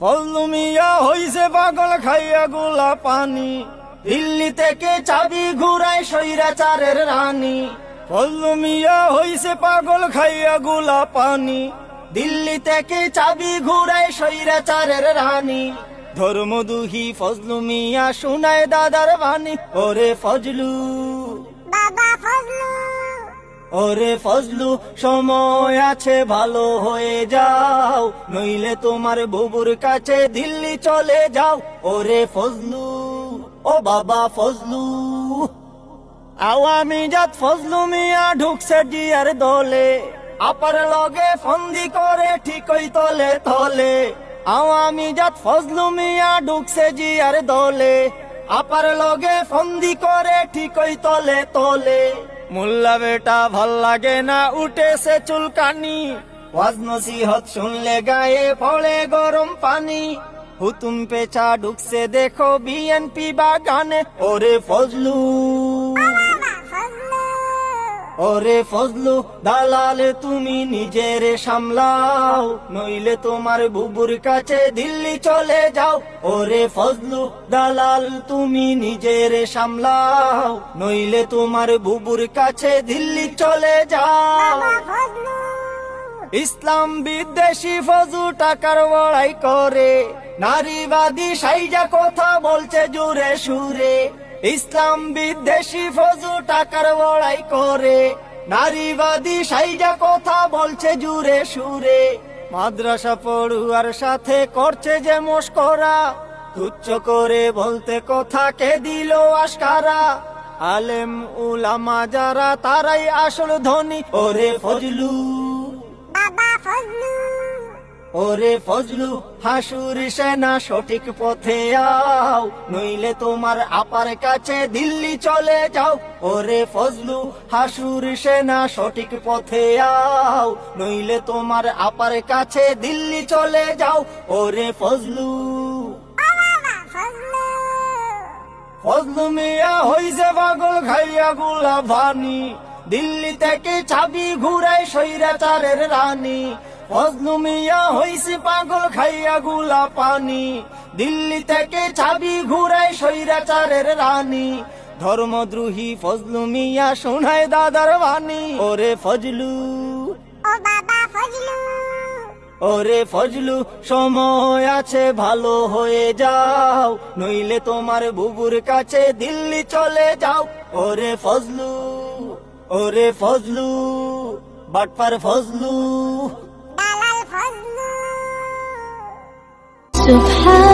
ফজলু মিয়া হইছে পাগল খাইয়া গোলা পানি দিল্লি থেকে চাবি ঘুরায় সৈরাচারের রানী। ফজলু মিয়া হইছে পাগল খাইয়া গোলা পানি দিল্লি থেকে চাবি ঘুরায় সৈরাচারের রানী। ধর্মদুহি ফজলু মিয়া শুনায় দাদার বাণী, ওরে ফজলু। ওরে ফজলু, সময় আছে, ভালো হয়ে যাও। নইলে তোমার বুবুর কাছে দিল্লি চলে যাও। ওরে ফজলু, ও বাবা ফজলু। আওয়ামী জাত ফজলু মিয়া ঢুকছে জিয়ার দলে। আপার লগে ফন্দি করে ঠিকই তলে তলে। আওয়ামী জাত ফজলু মিয়া ঢুকছে জিয়ার দলে। আপার লগে ফন্দি করে ঠিকই তলে তলে। মোল্লা বেটা ভালো লাগে না উঠেছে চুলকানি। ওয়াজ নসিহত শুনলে গায়ে ফলে গরম পানি। হুতুম পেছা ঢুকছে দেখো বিএনপি বাগানে, ওরে ফজলু। ওরে ফজলু দালাল তুমি নিজের সামলাও নইলে তোমার বুবুর কাছে দিল্লি চলে যাও। ওরে ফজলু দালাল তুমি নিজের সামলাও নইলে তোমার বুবুর কাছে দিল্লি চলে যাও। ইসলাম বিদ্বেষী ফজু টাকার বড়াই করে নারীবাদী সাইজা কথা বলছে জুড়ে সুরে। ইসলাম বিদ্বেষী ফজু টাকার বড়াই করে। নারীবাদী সাইজা কথা বলছে জুড়ে সুরে। মাদ্রাসা পড়ুয়ার সাথে করছে যে মস্করা। তুচ্ছ করে বলতে কথা কে দিল আশকারা। আলেম উলামা যারা তারাই আসল ধনী। ওরে ফজলু। ওরে ফজলু, হাসুর সেনা সঠিক পথে আও, নইলে তোমার আপার কাছে দিল্লি চলে যাও। ওরে ফজলু, হাসুর সেনা সঠিক পথে আও, নইলে তোমার আপার কাছে দিল্লি চলে যাও। ওরে ফজলু। ফজলু মিয়া হইছে পাগল খাইয়া গুলা ভানি। দিল্লি থেকে চাবি ঘুরাই সৈরাচারের রানী। ফজলু মিয়া হইছে পাগল খাইয়া গুলা পানি। দিল্লি থেকে চাবি ঘুরাই সৈরাচারের রানী। ধর্মদ্রোহী ফজলু মিয়া শোনায় দাদার বাণী। ওরে ফজলু। ও বাবা ফজলু। ওরে ফজলু সময় আছে ভালো হয়ে যাও। নইলে তোমার বুবুর কাছে দিল্লি চলে যাও। ওরে ফজলু ওরে ফজলু বাটপার ফজলু। سبحان